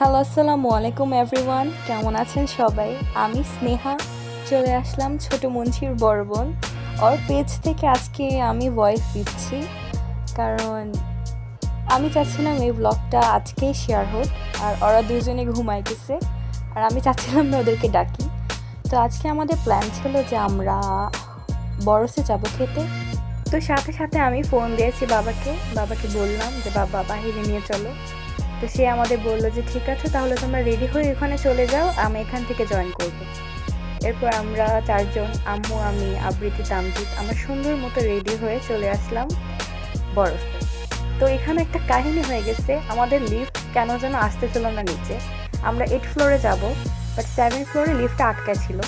Hello আসসালামু আলাইকুম everyone কেমন আছেন সবাই? আমি স্নেহা। চলে আসলাম ছোট মুন্সির বড় বোন। ওর পেজ থেকে আজকে আমি ভয়েস দিচ্ছি। কারণ আমি চাচ্ছিলাম এই ব্লগটা আজকেই শেয়ার হোক, আর ওরা দুজনে ঘুমাইতেছে। আর আমি চাচ্ছিলাম না ওদেরকে ডাকি। তো আজকে আমাদের প্ল্যান ছিল যে আমরা বরসে যাব খেতে। তো সাথে সাথে আমি ফোন দিয়েছি বাবাকে। বাবাকে বললাম যে, বাবা, বাহিরে নিয়ে চলো। তো সে আমাদের বলল যে, ঠিক আছে, তাহলে তোমরা রেডি হয়ে এখানে চলে যাও, আমি এখান থেকে জয়েন করব। এরপর আমরা চারজন, আম্মু, আমি, আবৃত্তি, তামজিৎ, আমরা সুন্দর মতো রেডি হয়ে চলে আসলাম বরফে। তো এখানে একটা কাহিনী হয়ে গেছে, আমাদের লিফট কেন যেন আসতে আসতেছিল না নিচে। আমরা এইট ফ্লোরে যাব বাট সেভেন ফ্লোরে লিফটটা আটকা ছিল।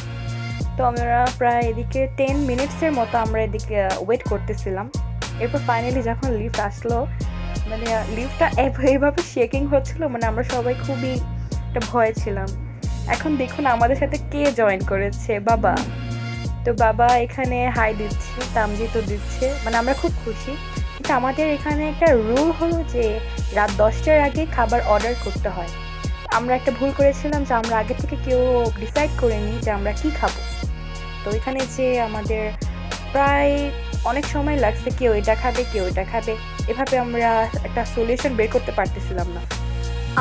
তো আমরা প্রায় এদিকে টেন মিনিটসের মতো আমরা এদিকে ওয়েট করতেছিলাম। এরপর ফাইনালি যখন লিফট আসলো মানে লিফটটা এইভাবে শেকিং হচ্ছিল মানে আমরা সবাই খুবই একটা ভয়ে ছিলাম। এখন দেখুন আমাদের সাথে কে জয়েন করেছে, বাবা। তো বাবা এখানে হাই দিচ্ছে, তামজি তো দিচ্ছে মানে আমরা খুব খুশি। কিন্তু আমাদের এখানে একটা রুল হলো যে, রাত দশটার আগে খাবার অর্ডার করতে হয়। আমরা একটা ভুল করেছিলাম যে, আমরা আগে থেকে কেউ ডিসাইড করে নিই যে আমরা কি খাব। তো এখানে যে আমাদের প্রায় অনেক সময় লাগছে কেউ এটা খাবে, কেউ এটা খাবে। এভাবে আমরা একটা সলিউশন বের করতে পারতেছিলাম না।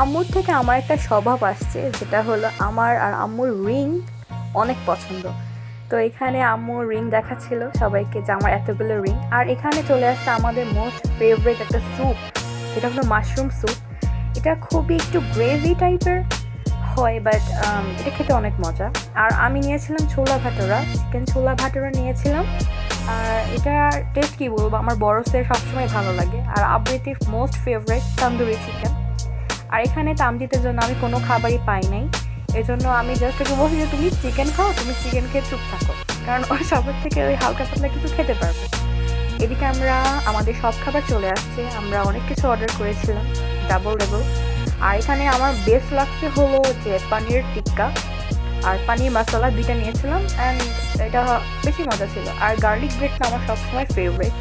আম্মুর থেকে আমার একটা স্বভাব আসছে, যেটা হলো আমার আর আম্মুর রিং অনেক পছন্দ। তো এখানে আম্মুর রিং দেখাচ্ছিল সবাইকে যে আমার এতগুলো রিং। আর এখানে চলে আসছে আমাদের মোস্ট ফেভারিট একটা স্যুপ যেটা হলো মাশরুম স্যুপ এটা খুবই একটু গ্রেভি টাইপের হয় বাট এটা খেতে অনেক মজা। আর আমি নিয়েছিলাম ছোলা ভাটোরা চিকেন ছোলা ভাটোরা নিয়েছিলাম। এটা টেস্ট কী বলব? আমার বরসের সবসময় ভালো লাগে। আর আবৃত্তির মোস্ট ফেভারিট তন্দুরি চিকেন আর এখানে তামজিতের জন্য আমি কোনো খাবারই পাই নাই। এজন্য আমি জাস্ট ওকে বলছি যে তুমি চিকেন খাও, তুমি চিকেন খেয়ে চুপ থাকো। কারণ ওর সবার থেকে ওই হালকা পাতলা কিছু খেতে পারবে। এদিকে আমরা, আমাদের সব খাবার চলে আসছে। আমরা অনেক কিছু অর্ডার করেছিলাম ডাবল ডাবল আর এখানে আমার বেস্ট লাগছে হলো যে পানির টিক্কা আর পানির মশলা দুইটা নিয়েছিলাম অ্যান্ড এটা বেশি মজা ছিল। আর গার্লিক ব্রেডটা আমার সবসময় ফেভারিট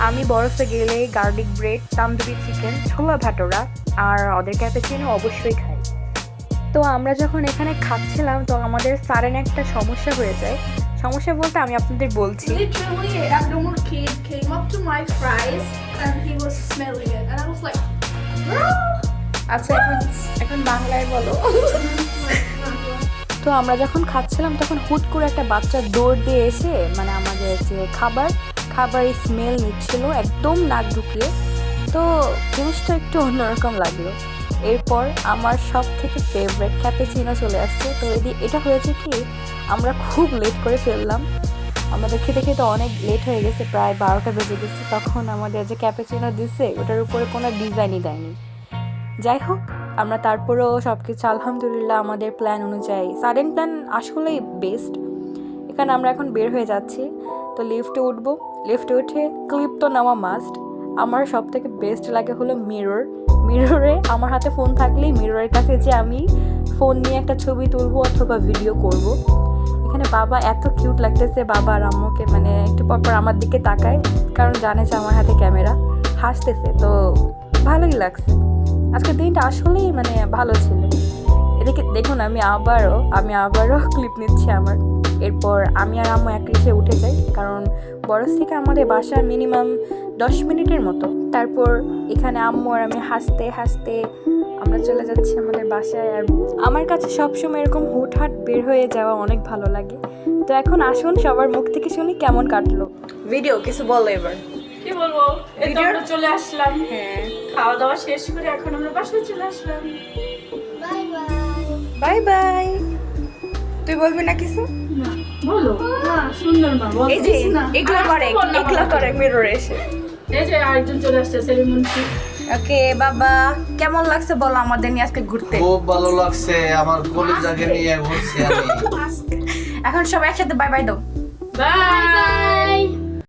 আমি বরফে গেলে গার্লিক ব্রেড তান্দুরি চিকেন ছোলা ভাটোরা আর ওদের ক্যাপেচিনো অবশ্যই খাই। তো আমরা যখন এখানে খাচ্ছিলাম তো আমাদের সারেন একটা সমস্যা হয়ে যায়। সমস্যা বলতে আমি আপনাদের বলছি! আচ্ছা এখন এখন বাংলায় বলো। তো আমরা যখন খাচ্ছিলাম, তখন হুট করে একটা বাচ্চা দৌড় দিয়ে এসে মানে আমাদের যে খাবার, খাবারের স্মেল নিচ্ছিল, একদম নাক ঢুকিয়ে। তো জিনিসটা একটু অন্যরকম লাগল। এরপর আমার সব থেকে ফেভারেট ক্যাপেচিনো চলে আসছে। তো এদি, এটা হয়েছে কি, আমরা খুব লেট করে ফেললাম। আমাদের খেতে খেতে অনেক লেট হয়ে গেছে, প্রায় বারোটা বেজে গেছে। তখন আমাদের যে ক্যাপেচিনো দিছে, ওটার উপরে কোনো ডিজাইনই দেয়নি। যাই হোক আমরা তারপরেও সব কিছু আলহামদুলিল্লাহ আমাদের প্ল্যান অনুযায়ী। সাডেন প্ল্যান আসলেই বেস্ট এখানে আমরা এখন বের হয়ে যাচ্ছি। তো লিফটে উঠবো। লিফটে উঠে ক্লিপ তো নেওয়া মাস্ট আমার সব থেকে বেস্ট লাগে হলো মিরর মিররে আমার হাতে ফোন থাকলেই মিররের কাছে যে আমি ফোন নিয়ে একটা ছবি তুলবো অথবা ভিডিও করব। এখানে বাবা এত কিউট লাগতেছে বাবা আর আম্মুকে মানে একটু পর পর আমার দিকে তাকায়। কারণ জানে যে আমার হাতে ক্যামেরা হাসতেছে, তো ভালোই লাগছে। আজকের দিনটা আসলেই মানে ভালো ছিল। এদিকে দেখুন আমি আবারও আমি আবারও ক্লিপ নিচ্ছি আমার। এরপর আমি আর আম্মু এক রিসে উঠে যাই কারণ বরস থেকে আমাদের বাসা মিনিমাম দশ মিনিটের মতো। তারপর এখানে আম্মু আর আমি হাসতে হাসতে আমরা চলে যাচ্ছি আমাদের বাসায় আর আমার কাছে সবসময় এরকম হুটহাট বের হয়ে যাওয়া অনেক ভালো লাগে। তো এখন আসুন সবার মুখ থেকে শুনি কেমন কাটলো। ভিডিও কিছু বলো এবার। কি বলব? চলে আসলাম। হ্যাঁ। খাওয়া দাওয়া শেষ করে এখন আমরা বাসায় চলে আসলাম। Bye bye. তুই বলবি না কিছু? বলো। না সুন্দর মা বল। এই যে এগুলো করে এগুলো করে মিররে এসে। এই যে আরেকজন চলে আসছে সেলিম মুন্সি। ওকে বাবা কেমন লাগছে বলো আমাদের নিয়ে আজকে ঘুরতে? খুব ভালো লাগছে আমার কলিজাকে নিয়ে ঘুরছি আমি। এখন সবাই একসাথে বাই বাই দাও। বাই।